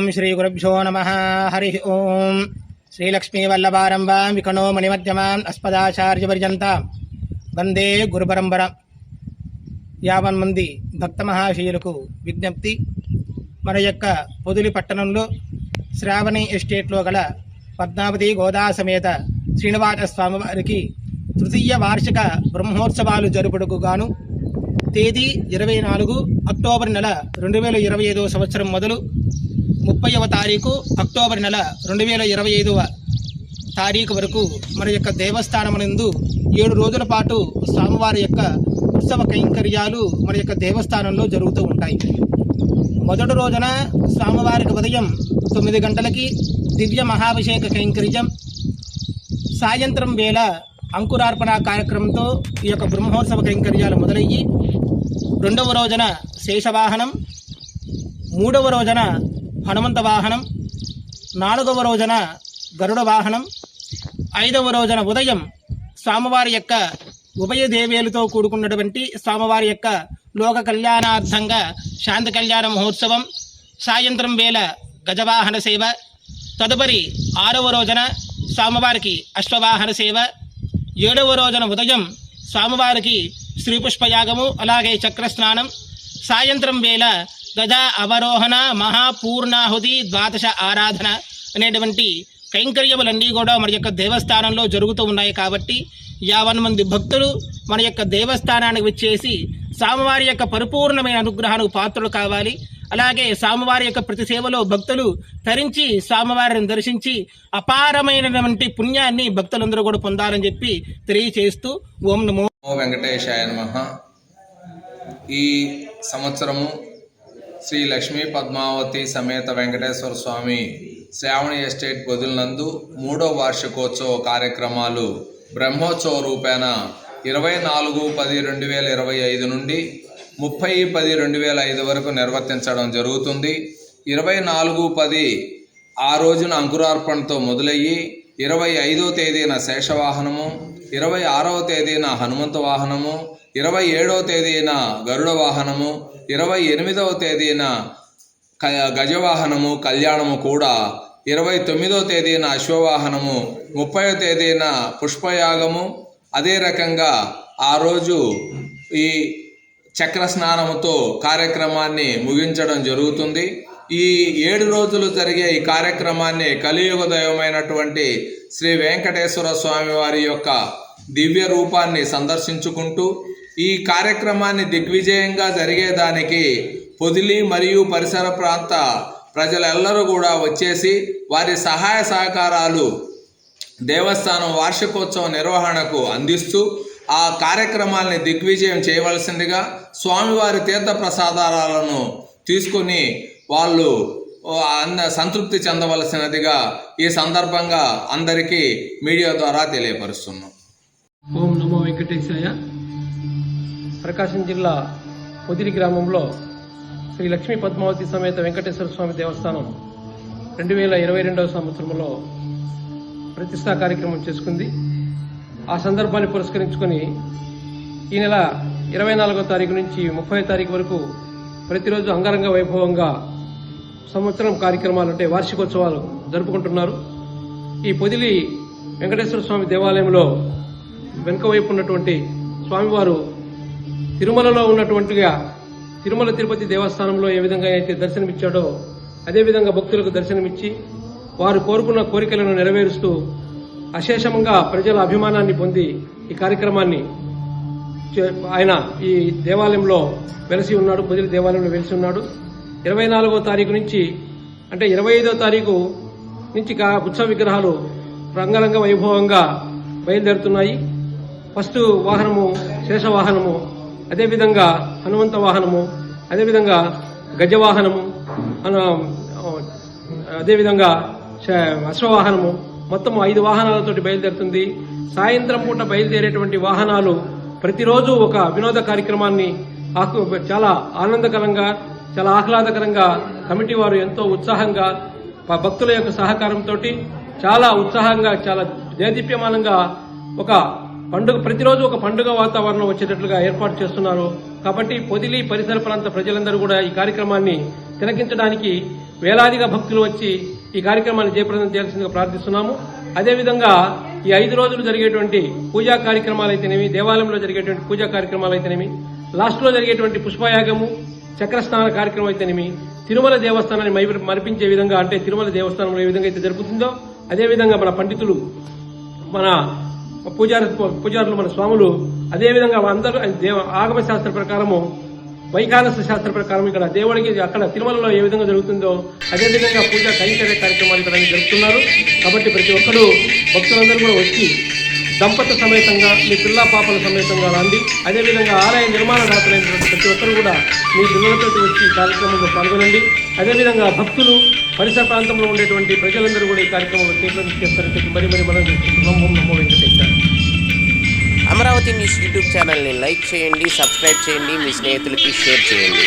ఓం శ్రీ గురుభ్యో నమ. హరి ఓం. శ్రీలక్ష్మీవల్లభారంభాం వికణో మణిమధ్యమాం అస్మదాచార్యపర్యంతాం వందే గురుపరంపర. యావన్ మంది భక్త మహాశయులకు విజ్ఞప్తి. మన యొక్క పొదులి పట్టణంలో శ్రావణి ఎస్టేట్లో గల పద్మావతి గోదా సమేత శ్రీనివాస స్వామివారికి తృతీయ వార్షిక బ్రహ్మోత్సవాలు జరుపుటకు గాను. తేదీ ఇరవై నాలుగు అక్టోబర్ నెల రెండు వేల ఇరవై ఐదో సంవత్సరం మొదలు ముప్పైవ తారీఖు అక్టోబర్ నెల రెండు వేల ఇరవై ఐదవ తారీఖు వరకు మన యొక్క దేవస్థానమునందు ఏడు రోజుల పాటు స్వామివారి యొక్క ఉత్సవ కైంకర్యాలు మన యొక్క దేవస్థానంలో జరుగుతూ ఉంటాయి. మొదటి రోజున స్వామివారికి ఉదయం తొమ్మిది గంటలకి దివ్య మహాభిషేక కైంకర్యం సాయంత్రం వేళ అంకురార్పణ కార్యక్రమంతో ఈ యొక్క బ్రహ్మోత్సవ కైంకర్యాలు మొదలయ్యి రెండవ రోజున శేషవాహనం మూడవ రోజున హనుమంత వాహనం. నాలుగవ రోజున గరుడ వాహనం. ఐదవ రోజున ఉదయం స్వామివారి యొక్క ఉభయ దేవేలతో కూడుకున్నటువంటి స్వామివారి యొక్క లోక కళ్యాణార్థంగా శాంతి కళ్యాణ మహోత్సవం సాయంత్రం వేళ గజవాహన సేవ తదుపరి ఆరవ రోజున స్వామివారికి అశ్వవాహన సేవ ఏడవ రోజున ఉదయం స్వామివారికి శ్రీపుష్పయాగము అలాగే చక్రస్నానం సాయంత్రం వేళ గజ అవరోహణ మహాపూర్ణాహుతి ద్వాదశ ఆరాధన అనేటువంటి కైంకర్యములన్నీ కూడా మన యొక్క దేవస్థానంలో జరుగుతూ ఉన్నాయి కాబట్టి యావన్ మంది భక్తులు మన యొక్క దేవస్థానానికి వచ్చేసి స్వామివారి యొక్క పరిపూర్ణమైన అనుగ్రహానికి పాత్రలు కావాలి. అలాగే స్వామివారి యొక్క ప్రతి సేవలో భక్తులు తరించి స్వామివారిని దర్శించి అపారమైనటువంటి పుణ్యాన్ని భక్తులందరూ కూడా పొందాలని చెప్పి తెలియచేస్తూ ఓం నమో వెంకటేశాయ నమ. ఈ సంవత్సరము శ్రీ లక్ష్మీ పద్మావతి సమేత వెంకటేశ్వర స్వామి శ్రావణి ఎస్టేట్ బదులందు మూడో వార్షికోత్సవ కార్యక్రమాలు బ్రహ్మోత్సవ రూపేణ ఇరవై నాలుగు పది రెండు వేల ఇరవై ఐదు నుండి ముప్పై పది రెండు వేల ఐదు వరకు నిర్వర్తించడం జరుగుతుంది. ఇరవై నాలుగు పది ఆ రోజున అంకురార్పణతో మొదలయ్యి ఇరవై ఐదో తేదీన శేషవాహనము ఇరవై ఆరవ తేదీన హనుమంత వాహనము ఇరవై ఏడవ తేదీన గరుడ వాహనము ఇరవై ఎనిమిదవ తేదీన క- గజవాహనము కళ్యాణము కూడా ఇరవై తొమ్మిదవ తేదీన అశ్వవాహనము ముప్పై తేదీన పుష్పయాగము. అదే రకంగా ఆ రోజు ఈ చక్ర స్నానముతో కార్యక్రమాన్ని ముగించడం జరుగుతుంది. ఈ ఏడు రోజులు జరిగే ఈ కార్యక్రమాన్ని కలియుగ దైవమైనటువంటి శ్రీ వెంకటేశ్వర స్వామి వారి యొక్క దివ్య రూపాన్ని సందర్శించుకుంటూ ఈ కార్యక్రమాన్ని దిగ్విజయంగా జరిగేదానికి పొదిలి మరియు పరిసర ప్రాంత ప్రజలెల్లరూ కూడా వచ్చేసి వారి సహాయ సహకారాలు దేవస్థానం వార్షికోత్సవ నిర్వహణకు అందిస్తూ ఆ కార్యక్రమాల్ని దిగ్విజయం చేయవలసిందిగా స్వామివారి తీర్థ ప్రసాదాలను తీసుకుని వాళ్ళు అన్న సంతృప్తి చెందవలసినదిగా ఈ సందర్భంగా అందరికీ మీడియా ద్వారా తెలియపరుస్తున్నాం. ఓం నమో వెంకటేశాయ. ప్రకాశం జిల్లా పొదిరి గ్రామంలో శ్రీ లక్ష్మీ పద్మావతి సమేత వెంకటేశ్వర స్వామి దేవస్థానం రెండు వేల ఇరవై రెండవ సంవత్సరంలో ప్రతిష్టా కార్యక్రమం చేసుకుంది. ఆ సందర్భాన్ని పురస్కరించుకొని ఈ నెల ఇరవై నాలుగో తారీఖు నుంచి ముప్పై తారీఖు వరకు ప్రతిరోజు అంగరంగ వైభవంగా సంవత్సరం కార్యక్రమాలు అంటే వార్షికోత్సవాలు జరుపుకుంటున్నారు. ఈ పొదిలి వెంకటేశ్వర స్వామి దేవాలయంలో వెనుక వైపు ఉన్నటువంటి స్వామివారు తిరుమలలో ఉన్నటువంటిగా తిరుమల తిరుపతి దేవస్థానంలో ఏ విధంగా అయితే దర్శనమిచ్చాడో అదేవిధంగా భక్తులకు దర్శనమిచ్చి వారు కోరుకున్న కోరికలను నెరవేరుస్తూ అశేషంగా ప్రజల అభిమానాన్ని పొంది ఈ కార్యక్రమాన్ని చే- ఆయన ఈ దేవాలయంలో వెలసి ఉన్నాడు పొదిలి దేవాలయంలో వెలిసి ఉన్నాడు. ఇరవై నాలుగో తారీఖు నుంచి అంటే ఇరవై ఐదో తారీఖు నుంచి ఉత్సవ విగ్రహాలు రంగరంగ వైభవంగా బయలుదేరుతున్నాయి. ఫస్ట్ వాహనము శేష వాహనము అదేవిధంగా హనుమంత వాహనము అదేవిధంగా గజ వాహనము అదేవిధంగా అశ్వవాహనము మొత్తం ఐదు వాహనాలతోటి బయలుదేరుతుంది. సాయంత్రం పూట బయలుదేరేటువంటి వాహనాలు ప్రతిరోజు ఒక వినోద కార్యక్రమాన్ని చాలా ఆనందకరంగా చాలా ఆహ్లాదకరంగా కమిటీ వారు ఎంతో ఉత్సాహంగా భక్తుల యొక్క సహకారంతో చాలా ఉత్సాహంగా చాలా దేదీప్యమానంగా ఒక పండుగ ప్రతిరోజు ఒక పండుగ వాతావరణం వచ్చేటట్లుగా ఏర్పాటు చేస్తున్నారు. కాబట్టి పొదిలి పరిసర ప్రాంత ప్రజలందరూ కూడా ఈ కార్యక్రమాన్ని తిలకించడానికి వేలాదిగా భక్తులు వచ్చి ఈ కార్యక్రమాన్ని జయప్రదం చేయాల్సిందిగా ప్రార్థిస్తున్నాము. అదేవిధంగా ఈ ఐదు రోజులు జరిగేటువంటి పూజా కార్యక్రమాలు అయితేనేమి దేవాలయంలో జరిగేటువంటి పూజా కార్యక్రమాలు అయితేనేమి లాస్ట్లో జరిగేటువంటి పుష్పయాగము చక్రస్నాన కార్యక్రమం అయితేనేమి తిరుమల దేవస్థానాన్ని మై- మరిపించే విధంగా అంటే తిరుమల దేవస్థానంలో ఏ విధంగా అయితే జరుగుతుందో అదేవిధంగా మన పండితులు మన పూజారి పూజారులు మన స్వాములు అదేవిధంగా అందరూ దేవ ఆగమ శాస్త్ర ప్రకారము వైకానస శాస్త్ర ప్రకారం ఇక్కడ దేవుడికి అక్కడ తిరుమలలో ఏ విధంగా జరుగుతుందో అదే విధంగా పూజా కైంకర్య కార్యక్రమాలు ఇక్కడ జరుపుతున్నారు. కాబట్టి ప్రతి ఒక్కరూ భక్తులందరూ కూడా వచ్చి దంపతుల సమేతంగా మీ పిల్ల పాపల సమేతంగా రండి. అదేవిధంగా ఆలయ నిర్మాణ నిర్మాణదాతలైనటువంటి ప్రతి ఒక్కరు కూడా మీ పిల్లలతో వచ్చి ఈ కార్యక్రమంలో పాల్గొనండి. అదేవిధంగా భక్తులు పరిసర ప్రాంతంలో ఉండేటువంటి ప్రజలందరూ కూడా ఈ కార్యక్రమంలో తీవ్రం చేస్తారని చెప్పి మరి మరి మనం చేసుకుంటున్నాం ఓం నమో వెంకటేశ్వర అమరావతి న్యూస్ యూట్యూబ్ ఛానల్ని లైక్ చేయండి సబ్స్క్రైబ్ చేయండి మీ స్నేహితులకి షేర్ చేయండి.